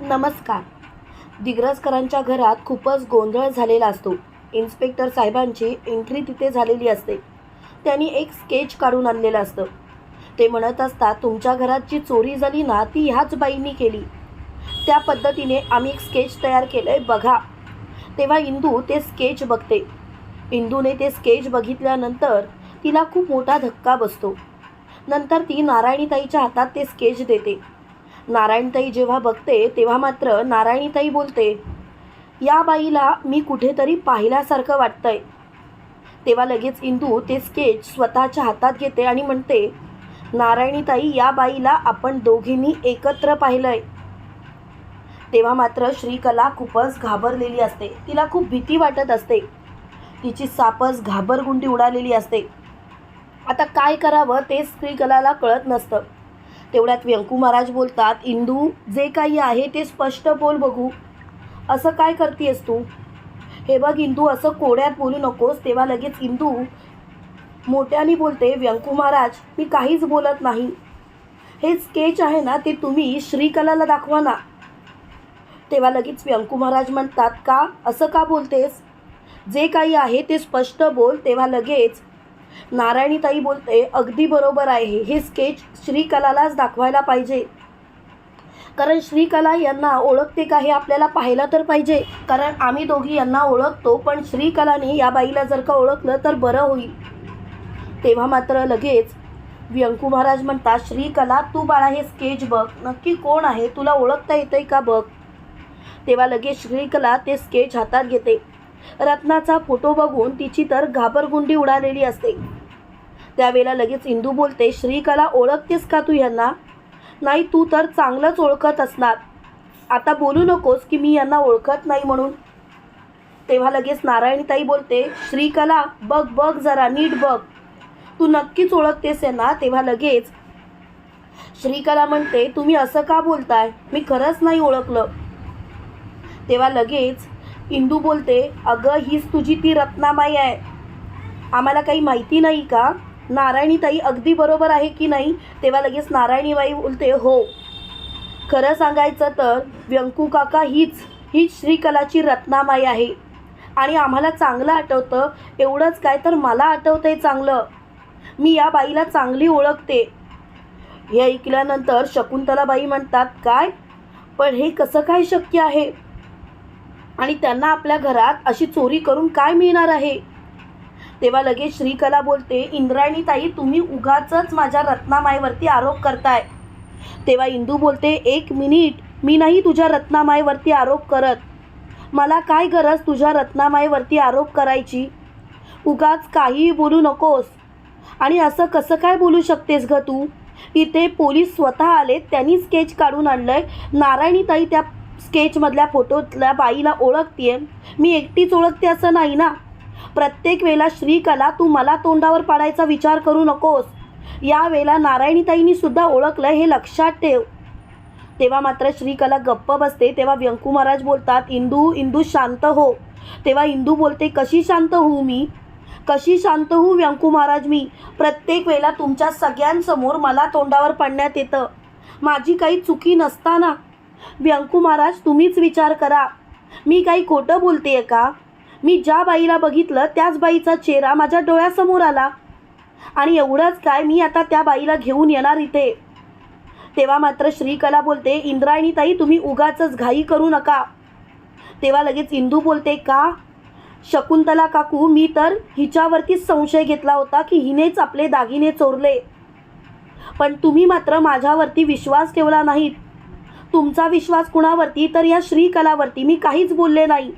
नमस्कार. दिग्रसकरांच्या घरात खूपच गोंधळ झालेला असतो. इन्स्पेक्टर साहेबांची एंट्री तिथे झालेली असते. त्यांनी एक स्केच काढून आणलेलं असतं. ते म्हणत असतात तुमच्या घरात जी चोरी झाली ना ती ह्याच बाईंनी केली. त्या पद्धतीने आम्ही एक स्केच तयार केलं आहे बघा. तेव्हा इंदू ते स्केच बघते. इंदूने ते स्केच बघितल्यानंतर तिला खूप मोठा धक्का बसतो. नंतर ती नारायणीताईच्या हातात ते स्केच देते. नारायणताई जेव्हा बघते तेव्हा मात्र नारायणीताई बोलते या बाईला मी कुठेतरी पाहिल्यासारखं वाटतंय. तेव्हा लगेच इंदू ते स्केच स्वतःच्या हातात घेते आणि म्हणते नारायणीताई या बाईला आपण दोघींनी एकत्र पाहिलंय. तेव्हा मात्र श्रीकला खूपच घाबरलेली असते. तिला खूप भीती वाटत असते. तिची सापस घाबरगुंडी उडालेली असते. आता काय करावं ते श्रीकलाला कळत नसतं. तेवढ्यात व्यंकू महाराज बोलतात इंदू जे काही आहे ते स्पष्ट बोल बघू. असं काय करतेस तू? हे बघ इंदू असं कोड्यात बोलू नकोस. तेव्हा लगेच इंदू मोठ्याने बोलते व्यंकू महाराज मी काहीच बोलत नाही. हे स्केच आहे ना ते तुम्ही श्रीकलाला दाखवा ना. तेव्हा लगेच व्यंकू महाराज म्हणतात का? असं का बोलतेस? जे काही आहे ते स्पष्ट बोल. तेव्हा लगेच नारायणीताई बोलते अगदी बरोबर आहे. हे स्केच श्रीकलालाच दाखवायला पाहिजे. कारण श्रीकला यांना ओळखते का हे आपल्याला पाहायला तर पाहिजे. कारण आम्ही दोघी यांना ओळखतो पण श्रीकलाने या बाईला जर का ओळखलं तर बरं होईल. तेव्हा मात्र लगेच व्यंकू महाराज म्हणतात श्रीकला तू बाळा हे स्केच बघ. नक्की कोण आहे? तुला ओळखता येतंय का बघ? तेव्हा लगेच श्रीकला ते स्केच हातात घेते. रत्नाचा फोटो बघून तिची तर घाबरगुंडी उडालेली असते. त्यावेळेला लगेच इंदू बोलते श्रीकला ओळखतेस का तू यांना नाही तू तर चांगलंच ओळखत असणार. आता बोलू नकोस की मी यांना ओळखत नाही म्हणून. तेव्हा लगेच नारायणीताई बोलते श्रीकला बघ बघ जरा नीट बघ. तू नक्कीच ओळखतेस यांना. तेव्हा लगेच श्रीकला म्हणते तुम्ही असं का बोलताय? मी खरंच नाही ओळखलं. तेव्हा लगेच इंदू बोलते अगं हीच तुझी ती रत्नामाई आहे. आम्हाला काही माहिती नाही का? नारायणीताई अगदी बरोबर आहे की नाही? तेव्हा लगेच नारायणीबाई बोलते हो. खरं सांगायचं तर व्यंकू काका हीच हीच श्रीकलाची रत्नामाई आहे. आणि आम्हाला चांगलं आठवतं एवढंच काय तर मला आठवतंय चांगलं. मी या बाईला चांगली ओळखते. हे ऐकल्यानंतर शकुंतलाबाई म्हणतात काय? पण हे कसं काय शक्य आहे? आणि त्यांना आपल्या घरात अशी चोरी करून काय मिळणार आहे? तेव्हा लगेच श्रीकला बोलते इंद्रायणी ताई तुम्ही उगाचच माझ्या रत्नामाईवरती आरोप करताय. तेव्हा इंदू बोलते एक मिनिट मी नाही तुझ्या रत्नामाईवरती आरोप करत. मला काय गरज तुझ्या रत्नामाईवरती आरोप करायची? उगाच काहीही बोलू नकोस. आणि असं कसं काय बोलू शकतेस ग तू? इथे पोलीस स्वतः आलेत त्यांनी स्केच काढून आणलंय. नारायणीताई त्या स्केचमधल्या फोटोतल्या बाईला ओळखते मी एकटीच ओळखते असं नाही ना? प्रत्येक वेळेला श्रीकला तू मला तोंडावर पाडायचा विचार करू नकोस. या वेळेला नारायणीताईंनी सुद्धा ओळखलं हे लक्षात ठेव. तेव्हा मात्र श्रीकला गप्प बसते तेव्हा व्यंकू महाराज बोलतात इंदू इंदू शांत हो. तेव्हा इंदू बोलते कशी शांत होऊ मी? कशी शांत होऊ व्यंकू महाराज मी? प्रत्येक वेळेला तुमच्या सगळ्यांसमोर मला तोंडावर पडण्यात येतं. माझी काही चुकी नसताना व्यंकू महाराज तुम्हीच विचार करा. मी काही खोटं बोलते का? मी ज्या बाईला बघितलं त्याच बाईचा चेहरा माझ्या डोळ्यासमोर आला. आणि एवढंच काय मी आता त्या बाईला घेऊन येणार इथे? तेव्हा मात्र श्रीकला बोलते इंद्रायणीताई तुम्ही उगाचच घाई करू नका. तेव्हा लगेच इंदू बोलते का? शकुंतला काकू मी तर हिच्यावरतीच संशय घेतला होता की हिनेच आपले दागिने चोरले. पण तुम्ही मात्र माझ्यावरती विश्वास ठेवला नाहीत. तुमचा विश्वास कुणावरती? तर या श्रीकलावरती. मी काहीच बोलले नाही.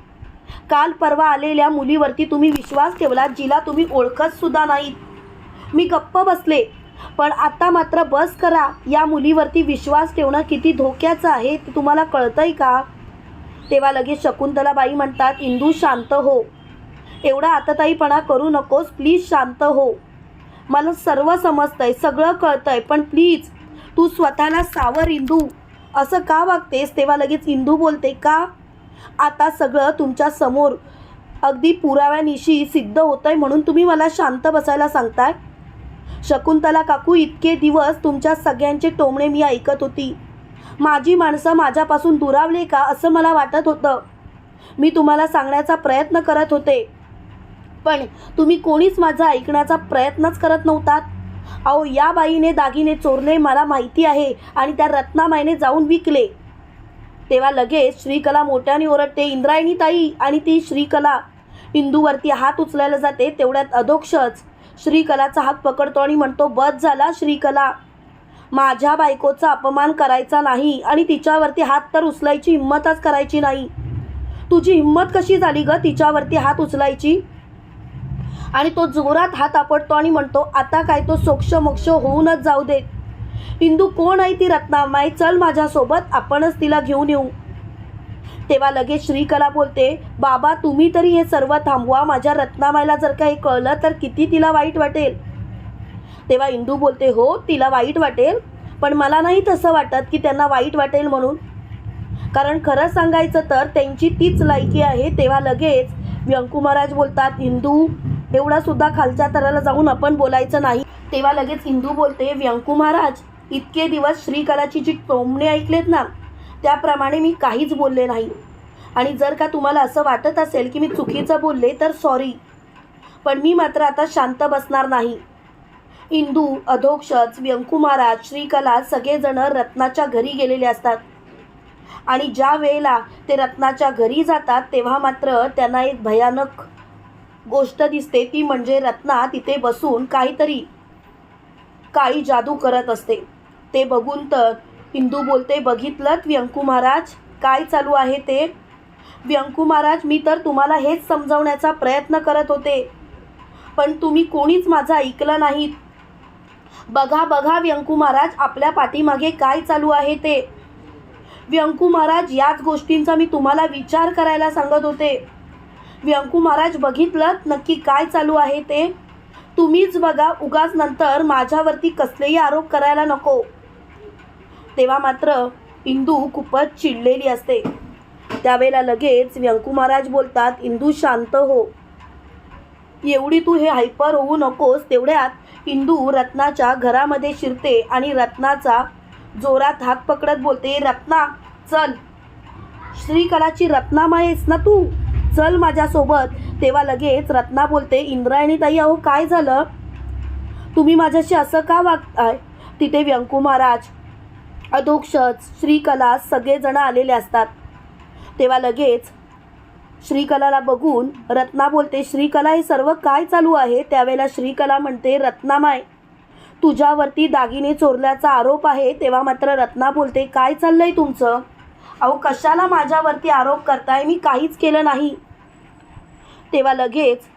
काल परवा आलेल्या मुलीवरती तुम्ही विश्वास ठेवला जिला तुम्ही ओळखत सुद्धा नाहीत. मी गप्प बसले. पण आता मात्र बस करा. या मुलीवरती विश्वास ठेवणं किती धोक्याचं आहे ते तुम्हाला कळतंय का? तेव्हा लगेच शकुंतलाबाई म्हणतात इंदू शांत हो. एवढा आतताईपणा करू नकोस. प्लीज शांत हो. मला सर्व समजतंय सगळं कळतंय पण प्लीज तू स्वतःला सावर इंदू. असं का वागतेस? तेव्हा लगेच इंदू बोलते का? आता सगळं तुमच्यासमोर अगदी पुराव्यानिशी सिद्ध होतंय म्हणून तुम्ही मला शांत बसायला सांगताय? शकुंतला काकू इतके दिवस तुमच्या सगळ्यांचे टोमणे मी ऐकत होती. माझी माणसं माझ्यापासून दुरावले का असं मला वाटत होतं. मी तुम्हाला सांगण्याचा प्रयत्न करत होते. पण तुम्ही कोणीच माझा ऐकण्याचा प्रयत्नच करत नव्हतात. अहो या बाईने दागिने चोरले मला माहिती आहे आणि त्या रत्नामाईने जाऊन विकले. तेव्हा लगेच श्रीकला मोठ्याने ओरडते इंद्रायणी ताई आणि ती श्रीकला. इंदूवरती हात उचलायला जाते तेवढ्यात अधोक्षच. श्रीकलाचा हात पकडतो आणि म्हणतो बस झाला श्रीकला. माझ्या बायकोचा अपमान करायचा नाही आणि तिच्यावरती हात तर उचलायची हिंमतच करायची नाही. तुझी हिंमत कशी झाली ग तिच्यावरती हात उचलायची? आणि तो जोरात हात आपटतो आणि म्हणतो आता काय तो सोक्ष मोक्ष होऊनच जाऊ देत इंदू कोण आहे ती रत्नामाई चल माझ्यासोबत आपणच तिला घेऊन येऊ. तेव्हा लगेच श्रीकला बोलते बाबा तुम्ही तरी हे सर्व थांबवा माझ्या रत्नामाईला जर काही कळलं तर किती तिला वाईट वाटेल. तेव्हा इंदू बोलते हो तिला वाईट वाटेल पण मला नाही तसं वाटत की त्यांना वाईट वाटेल म्हणून. कारण खरं सांगायचं तर त्यांची तीच लायकी आहे. तेव्हा लगेच व्यंकू महाराज बोलतात हिंदू एवढा सुद्धा खालच्या तराला जाऊन आपण बोलायचं नाही. तेव्हा लगेच हिंदू बोलते व्यंकू महाराज इतके दिवस श्रीकलाची जी टोमणे ऐकलेत ना त्याप्रमाणे मी काहीच बोलले नाही. आणि जर का तुम्हाला असं वाटत असेल की मी चुकीचं बोलले तर सॉरी पण मी मात्र आता शांत बसणार नाही. इंदू अधोक्षच व्यंकू महाराज श्रीकला सगळेजणं रत्नाच्या घरी गेलेले असतात. आणि ज्या वेळेला ते रत्नाच्या घरी जातात तेव्हा मात्र त्यांना एक भयानक गोष्ट दिसते ती म्हणजे रत्ना तिथे बसून काहीतरी काळी जादू करत असते. ते बघून तर हिंदू बोलते बघितलं व्यंकू महाराज? काय चालू आहे ते? व्यंकू महाराज मी तर तुम्हाला हेच समजवण्याचा प्रयत्न करत होते. पण तुम्ही कोणीच माझं ऐकलं नाहीत. बघा बघा व्यंकू महाराज आपल्या पाठीमागे काय चालू आहे ते? व्यंकू महाराज याच गोष्टींचा मी तुम्हाला विचार करायला सांगत होते. व्यंकू महाराज बघितलं नक्की काय चालू आहे ते? तुम्हीच बघा उगाच नंतर माझ्यावरती कसलेही आरोप करायला नको. तेव्हा मात्र इंदू खूपच चिडलेली असते. त्यावेळेला लगेच व्यंकू महाराज बोलतात इंदू शांत हो. एवढी तू हे हायपर होऊ नकोस तेवढ्यात इंदू रत्नाच्या घरामध्ये शिरते आणि रत्नाचा जोरात हात पकडत बोलते रत्ना चल. श्रीकलाची रत्नामा आहेस ना तू? चल माझ्यासोबत. तेव्हा लगेच रत्ना बोलते इंद्रायणी ताई अहो काय झालं? तुम्ही माझ्याशी असं का वागताय? तिथे व्यंकू महाराज अधोक्षज श्रीकला सगळेजण आलेले असतात. तेव्हा लगेच श्रीकलाला बघून रत्ना बोलते श्रीकला हे सर्व काय चालू आहे? त्यावेळेला श्रीकला म्हणते रत्नामाय तुझ्यावरती दागिने चोरल्याचा आरोप आहे. तेव्हा मात्र रत्ना बोलते काय चाललंय तुमचं? अहो कशाला माझ्यावरती आरोप करताय? मी काहीच केलं नाही. तेव्हा लगेच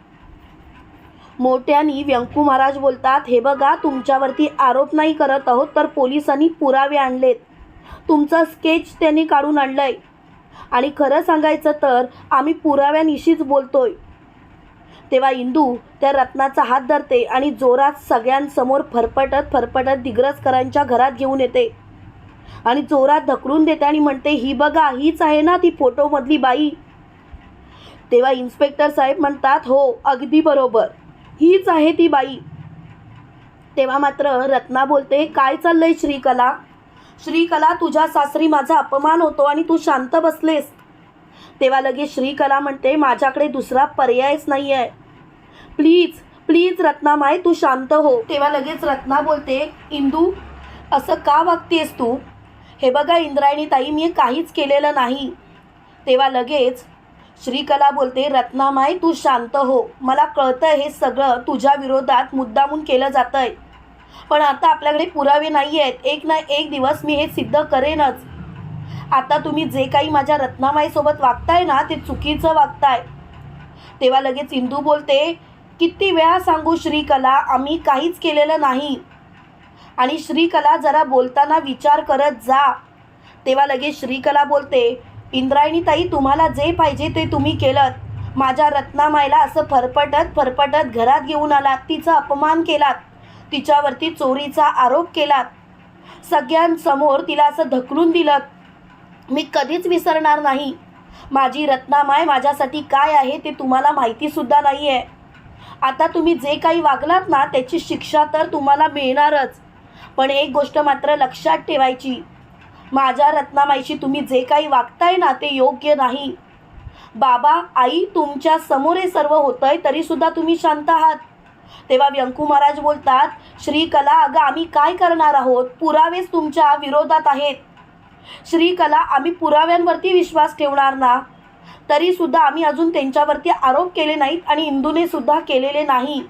मोठ्यानी व्यंकू महाराज बोलतात हे बघा तुमच्यावरती आरोप नाही करत आहोत तर पोलिसांनी पुरावे आणलेत. तुमचं स्केच त्यांनी काढून आणलंय. आणि खरं सांगायचं तर आम्ही पुराव्यानिशीच बोलतोय. तेव्हा इंदू त्या रत्नाचा हात धरते आणि जोरात सगळ्यांसमोर फरफटत फरफटत दिग्रजकरांच्या घरात घेऊन येते. आणि जोरात धकडून देते आणि म्हणते ही बघा हीच आहे ना ती फोटोमधली बाई. तेव्हा इन्स्पेक्टर साहेब म्हणतात हो अगदी बरोबर हीच आहे ती बाई. तेव्हा मात्र रत्ना बोलते काय चाललंय श्रीकला? श्रीकला तुझ्या सासरी माझा अपमान होतो आणि तू शांत बसलेस. तेव्हा लगेच श्रीकला म्हणते माझ्याकडे दुसरा पर्यायच नाही आहे प्लीज प्लीज रत्नामाय तू शांत हो. तेव्हा लगेच रत्ना बोलते इंदू असं का वागतेस तू? हे बघा इंद्रायणी ताई मी काहीच केलेलं नाही. तेव्हा लगेच श्रीकला बोलते रत्नामाई तू शांत हो. मला कळतं हे सगळं तुझ्या विरोधात मुद्दामून केलं जातंय. पण आता आपल्याकडे पुरावे नाही आहेत एक ना एक दिवस मी हे सिद्ध करेनच. आता तुम्ही जे काही माझ्या रत्नामाईसोबत वागताय ना ते चुकीचं वागताय. तेव्हा लगेच इंदू बोलते किती वेळा सांगू श्रीकला आम्ही काहीच केलेलं नाही. आणि श्रीकला जरा बोलताना विचार करत जा. तेव्हा लगेच श्रीकला बोलते इंद्रायणीताई तुम्हाला जे पाहिजे ते तुम्ही केलं माझ्या रत्नामाईला असं फरफटत फरफटत घरात घेऊन आलात. तिचा अपमान केलात. तिच्यावरती चोरीचा आरोप केलात. सगळ्यांसमोर तिला असं धकलून दिलं मी कधीच विसरणार नाही. माझी रत्नामाय माझ्यासाठी काय आहे ते तुम्हाला माहितीसुद्धा नाही आहे आता तुम्ही जे काही वागलात ना त्याची शिक्षा तर तुम्हाला मिळणारच. पण एक गोष्ट मात्र लक्षात ठेवायची. माझ्या रत्नामाईशी तुम्ही जे काही वागताय ना ते योग्य नाही. बाबा आई तुमच्यासमोर हे सर्व होतंय तरीसुद्धा तुम्ही शांत आहात. तेव्हा व्यंकू महाराज बोलतात श्रीकला अगं आम्ही काय करणार आहोत? पुरावेच तुमच्या विरोधात आहेत. श्रीकला आम्ही पुराव्यांवरती विश्वास ठेवणार ना? तरीसुद्धा आम्ही अजून त्यांच्यावरती आरोप केले नाहीत आणि इंदूने सुद्धा केलेले नाही.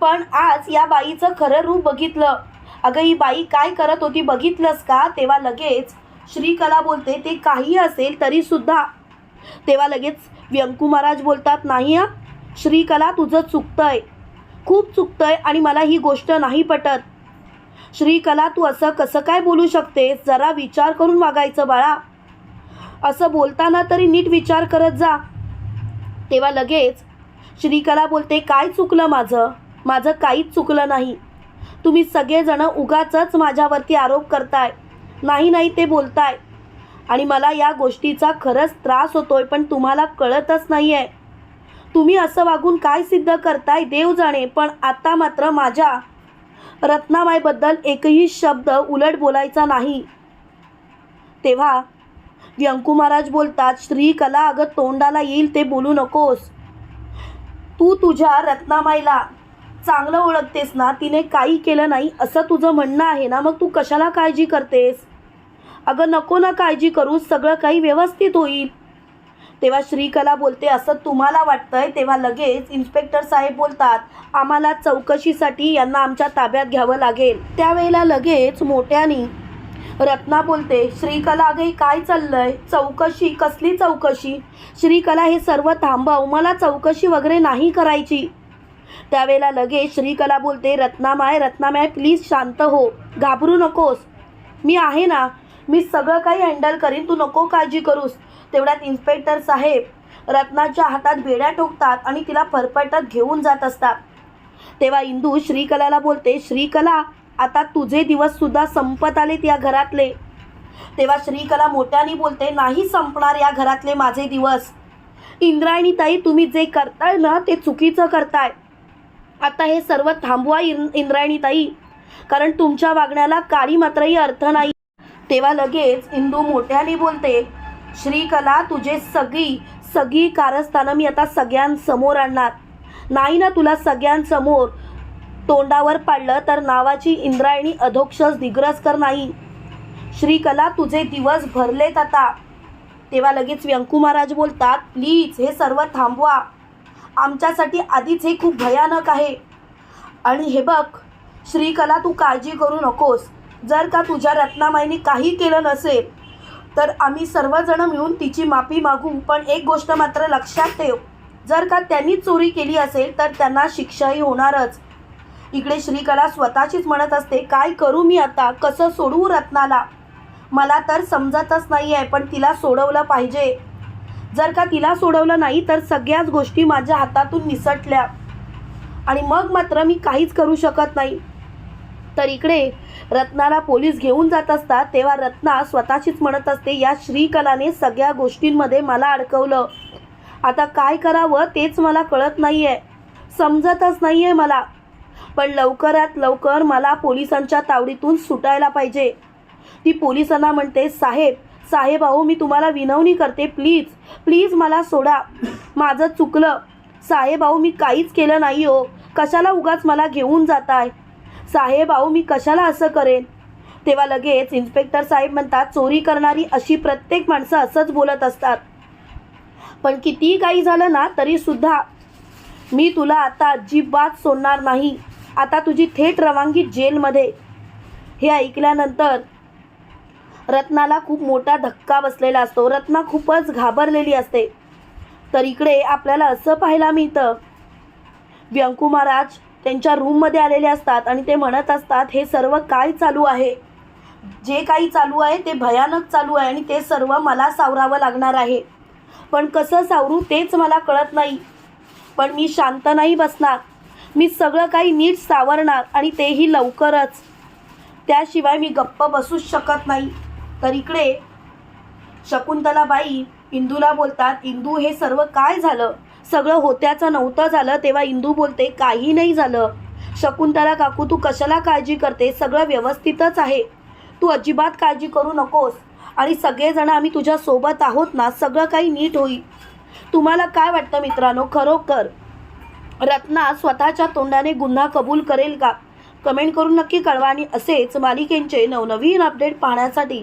पण आज या बाईचं खरं रूप बघितलं. अगं ही बाई काय करत होती बघितलंस का? तेव्हा लगेच श्रीकला बोलते ते काही असेल तरीसुद्धा तेव्हा लगेच व्यंकू महाराज बोलतात नाही हा श्रीकला तुझं चुकतंय. खूप चुकतंय आणि मला ही गोष्ट नाही पटत. श्रीकला तू असं कसं काय बोलू शकतेस? जरा विचार करून वागायचं बाळा. असं बोलताना तरी नीट विचार करत जा. तेव्हा लगेच श्रीकला बोलते काय चुकलं माझं? माझं काहीच चुकलं नाही. तुम्ही सगळेजण उगाचच माझ्यावरती आरोप करताय. नाही नाही ते बोलताय. आणि मला या गोष्टीचा खरंच त्रास होतोय पण तुम्हाला कळतच नाही आहे तुम्ही असं वागून काय सिद्ध करताय देव जाणे पण आता मात्र माझ्या रत्नामाईबद्दल एकही शब्द उलट बोलायचा नाही. तेव्हा व्यंकू महाराज बोलतात श्रीकला अगं तोंडाला येईल ते बोलू नकोस. तू तुझ्या रत्नामाईला चांगलं ओळखतेस ना तिने काही केलं नाही असं तुझं म्हणणं आहे ना मग तू कशाला काळजी करतेस? अगं नको ना काळजी करू सगळं काही व्यवस्थित होईल. तेव्हा श्रीकला बोलते असं तुम्हाला वाटतंय तेव्हा लगेच इन्स्पेक्टर साहेब बोलतात आम्हाला चौकशीसाठी यांना आमच्या ताब्यात घ्यावं लागेल. त्यावेळेला लगेच मोठ्यानी रत्ना बोलते श्रीकला अगं काय चाललंय? चौकशी? कसली चौकशी? श्रीकला हे सर्व थांबव मला चौकशी वगैरे नाही करायची. त्यावेळेला लगेच श्रीकला बोलते रत्नामाय रत्नामाय प्लीज शांत हो. घाबरू नकोस. मी आहे ना. मी सगळं काही हँडल करीन. तू नको काळजी करूस. तेवढ्यात इन्स्पेक्टर साहेब रत्नाच्या हातात बेड्या ठोकतात आणि तिला फरफटत घेऊन जात असतात. तेव्हा इंदू श्रीकलाला बोलते श्रीकला आता तुझे दिवससुद्धा संपत आलेत या घरातले. तेव्हा श्रीकला मोठ्याने बोलते नाही संपणार या घरातले माझे दिवस. इंद्रायणी ताई तुम्ही जे करताय ना ते चुकीचं करताय. आता हे सर्व थांबवा इं इंद्रायणी ताई कारण तुमच्या वागण्याला काळी मात्रही अर्थ नाही. तेव्हा लगेच इंदू मोठ्याने बोलते श्रीकला तुझे सगळी सगळी कारस्थानं मी आता सगळ्यांसमोर आणणार. नाही ना तुला सगळ्यांसमोर तोंडावर पाडलं तर नावाची इंद्रायणी अधोक्षस दिग्रसकर नाही. श्रीकला तुझे दिवस भरलेत आता. तेव्हा लगेच व्यंकू महाराज बोलतात प्लीज हे सर्व थांबवा. आमच्यासाठी आधीच हे खूप भयानक आहे. आणि हे बघ श्रीकला तू काळजी करू नकोस. जर का तुझ्या रत्नामाईने काही केलं नसेल तर आम्ही सर्वजण मिळून तिची माफी मागू. पण एक गोष्ट मात्र लक्षात ठेव जर का त्यांनी चोरी केली असेल तर त्यांना शिक्षाही होणारच. इकडे श्रीकला स्वतःचीच म्हणत असते काय करू मी आता? कसं सोडवू रत्नाला? मला तर समजतच नाही आहे पण तिला सोडवलं पाहिजे. जर का तिला सोडवलं नाही तर सगळ्याच गोष्टी माझ्या हातातून निसटल्या. आणि मग मात्र मी काहीच करू शकत नाही. तर इकडे रत्नाला पोलीस घेऊन जात असतात तेव्हा रत्ना स्वतःचीच म्हणत असते या श्रीकलाने सगळ्या गोष्टींमध्ये मला अडकवलं. आता काय करावं तेच मला कळत नाही आहे समजतच नाही आहे मला. पण लवकरात लवकर मला पोलिसांच्या तावडीतून सुटायला पाहिजे. ती पोलिसांना म्हणते साहेब साहेबाऊ मी तुम्हाला विनवणी करते प्लीज प्लीज मला सोडा. माझं चुकलं. साहेबाऊ मी काहीच केलं नाही हो. कशाला उगाच मला घेऊन जाताय? साहेबाऊ मी कशाला असं करेन? तेव्हा लगेच इन्स्पेक्टर साहेब म्हणतात चोरी करणारी अशी प्रत्येक माणसं असंच बोलत असतात. पण कितीही काही झालं ना तरीसुद्धा मी तुला आता अजिबात सोडणार नाही. आता तुझी थेट रवानगी जेलमध्ये. हे ऐकल्यानंतर रत्नाला खूप मोठा धक्का बसलेला असतो. रत्ना खूपच घाबरलेली असते. तर इकडे आपल्याला असं पाहायला मिळतं व्यंकू महाराज त्यांच्या रूममध्ये आलेले असतात आणि ते म्हणत असतात हे सर्व काय चालू आहे? जे काही चालू आहे ते भयानक चालू आहे आणि ते सर्व मला सावरावं लागणार आहे. पण कसं सावरू तेच मला कळत नाही. पण मी शांत नाही बसणार. मी सगळं काही नीट सावरणार आणि तेही लवकरच. त्याशिवाय मी गप्प बसूच शकत नाही. तर इकडे शकुंतलाबाई इंदूला बोलतात इंदू हे सर्व काय झालं? सगळं होत्याचं नव्हतं झालं तेव्हा इंदू बोलते काही नाही झालं. शकुंतला काकू तू कशाला काळजी करते? सगळं व्यवस्थितच आहे. तू अजिबात काळजी करू नकोस. आणि सगळेजण आम्ही तुझ्यासोबत आहोत ना सगळं काही नीट होईल. तुम्हाला काय वाटतं मित्रांनो? खरोखर रत्ना स्वतःच्या तोंडाने गुन्हा कबूल करेल का? कमेंट करून नक्की कळवा. आणि असेच मालिकेंचे नवनवीन अपडेट पाहण्यासाठी